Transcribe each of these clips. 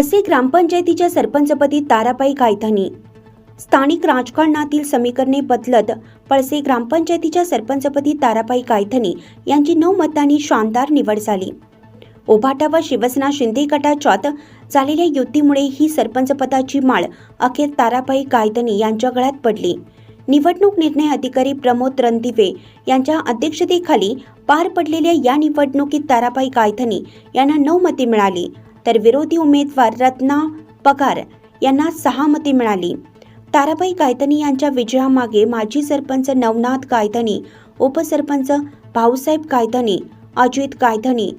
तसे ग्रामपंचायतीच्या सरपंचपदी ताराबाई गायधानी. स्थानिक राजकारणातील समीकरणे बदलत पळसे ग्रामपंचायतीच्या सरपंचपदी ताराबाई गायधनी यांची नऊ मतांनी शानदार निवड झाली. ओभाटा व शिवसेना शिंदे गटाच्यात झालेल्या युतीमुळे ही सरपंचपदाची माळ अखेर ताराबाई गायधनी यांच्या गळ्यात पडली. निवडणूक निर्णय अधिकारी प्रमोद रणदिवे यांच्या अध्यक्षतेखाली पार पडलेल्या या निवडणुकीत ताराबाई गायधनी यांना नऊ मते मिळाली. तर विरोधी उमेदवार रत्ना पगार यांना सहा मते मिळाली. ताराबाई गायतनी यांच्या विजयामागे माजी सरपंच नवनाथ गायतनी उपसरपंच भाऊसाहेब गायतनी अजित गायधनी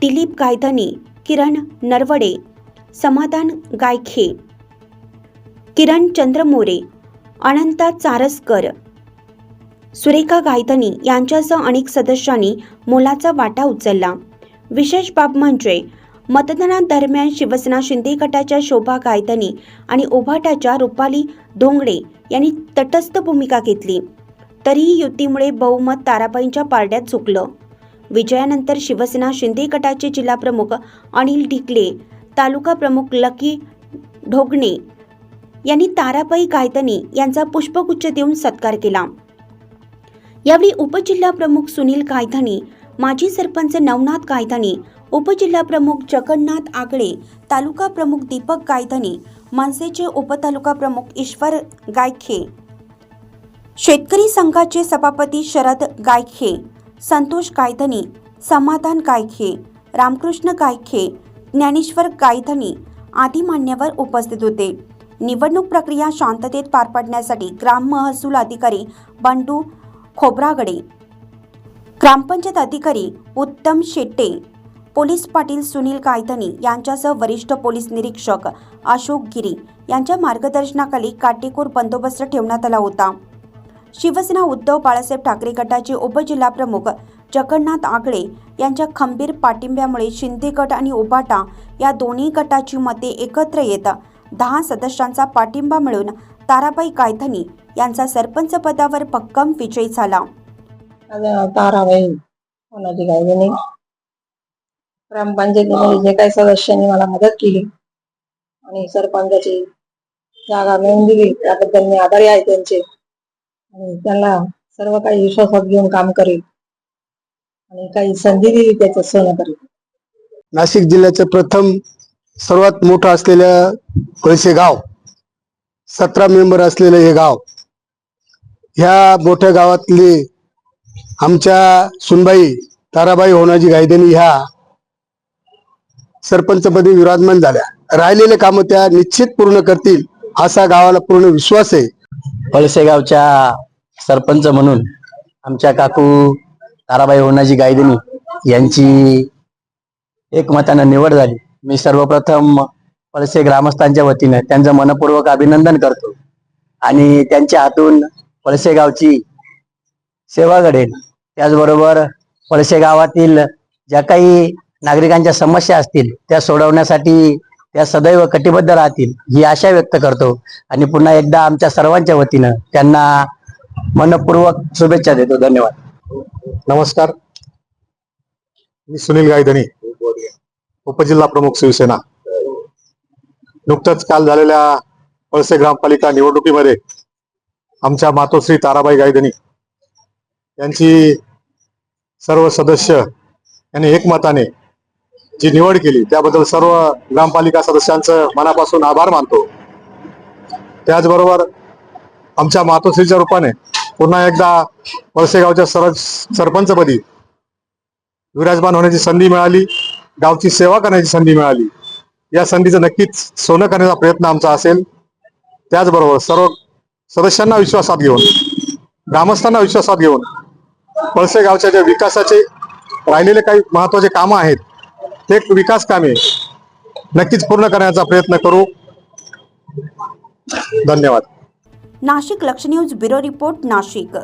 दिलीप गायतनी किरण नरवडे समाधान गायखे किरण चंद्रमोरे अनंता चारसकर सुरेखा गायतनी यांच्यासह अनेक सदस्यांनी मोलाचा वाटा उचलला. विशेष बाब म्हणजे मतदानादरम्यान शिवसेना शिंदे गटाच्या शोभा गायधनी आणि ओभाटाच्या रुपाली धोंगडे यांनी तटस्थ भूमिका घेतली. तरीही युतीमुळे बहुमत ताराबाईंच्या पारड्यात झुकलं विजयानंतर शिवसेना शिंदे गटाचे जिल्हाप्रमुख अनिल ढिकले तालुका प्रमुख लकी ढोगणे यांनी ताराबाई गायधनी यांचा पुष्पगुच्छ देऊन सत्कार केला. यावेळी उपजिल्हा प्रमुख सुनील गायधनी माजी सरपंच नवनाथ गायधनी उपजिल्हाप्रमुख जगन्नाथ आगळे तालुका प्रमुख दीपक गायधनी मनसेचे उपतालुका प्रमुख ईश्वर गायखे. शेतकरी संघाचे सभापती शरद गायखे संतोष गायधनी समाधान गायखे रामकृष्ण गायखे ज्ञानेश्वर गायधनी आदी मान्यवर उपस्थित होते. निवडणूक प्रक्रिया शांततेत पार पाडण्यासाठी ग्राम महसूल अधिकारी बंडू खोब्रागडे ग्रामपंचायत अधिकारी उत्तम शेट्टे पोलीस पाटील सुनील कायथनी यांच्यासह वरिष्ठ पोलीस निरीक्षक अशोक गिरी यांच्या मार्गदर्शनाखाली काटेकोर बंदोबस्त ठेवण्यात आला होता. शिवसेना उद्धव बाळासाहेब ठाकरे गटाचे उपजिल्हाप्रमुख जगन्नाथ आगळे यांच्या खंबीर पाठिंब्यामुळे शिंदे गट आणि उबाटा या दोन्ही गटाची मते एकत्र येत दहा सदस्यांचा पाठिंबा मिळून ताराबाई कायथनी यांचा सरपंच पदावर भक्कम विजय झाला. ताराबाई कोणाची ग्रामपंचायतीमध्ये म्हणजे जे काही सदस्यांनी मला मदत केली आणि सरपंचाची जागा मिळवून दिली त्याबद्दल मी आभारी आहे त्यांचे. आणि त्यांना सर्व काही विश्वासात घेऊन काम करेल आणि काही संधी दिली त्याच्यात सोनं करेल नाशिक जिल्ह्याचे प्रथम सर्वात मोठं असलेल्या कळसे गाव सतरा मेंबर असलेलं हे गाव ह्या मोठ्या गावातले आमच्या सुनबाई ताराबाई होणाजी गायदेनी ह्या सरपंचपदी विराजमान झाल्या. राहिलेले कामं त्या निश्चित पूर्ण करतील असा गावाला पूर्ण विश्वास आहे. पळसे गावच्या सरपंच म्हणून आमच्या काकू ताराबाई होणाजी गायदिनी यांची एकमतानं निवड झाली. मी सर्वप्रथम पळसे ग्रामस्थांच्या वतीने त्यांचं मनपूर्वक अभिनंदन करतो. आणि त्यांच्या हातून पळसे गावची सेवा घडेल. त्याचबरोबर पळसे गावातील ज्या काही नागरिकांच्या समस्या असतील त्या सोडवण्यासाठी त्या सदैव कटिबद्ध राहतील ही आशा व्यक्त करतो. आणि पुन्हा एकदा आमच्या सर्वांच्या वतीनं त्यांना मनपूर्वक शुभेच्छा देतो. धन्यवाद. नमस्कार. मी सुनील गायधनी उपजिल्हा प्रमुख शिवसेना. नुकतंच काल झालेल्या पळसे ग्रामपालिका निवडणुकीमध्ये आमच्या मातोश्री ताराबाई गायधनी यांची सर्व सदस्य यांनी एकमताने जी निवड केली त्याबद्दल सर्व ग्रामपालिका सदस्यांचं मनापासून आभार मानतो. त्याचबरोबर आमच्या मातोश्रीच्या रूपाने पुन्हा एकदा वळसेगावच्या सर सरपंचपदी विराजमान होण्याची संधी मिळाली गावची सेवा करण्याची संधी मिळाली. या संधीचं नक्कीच सोनं करण्याचा प्रयत्न आमचा असेल. त्याचबरोबर सर्व सदस्यांना विश्वासात घेऊन ग्रामस्थांना विश्वासात घेऊन पळसे गावच्या ज्या विकासाचे राहिलेले काही महत्त्वाचे कामं आहेत ते विकास कामे नक्कीच पूर्ण करण्याचा प्रयत्न करू. धन्यवाद. नाशिक लक्ष न्यूज ब्युरो रिपोर्ट नाशिक.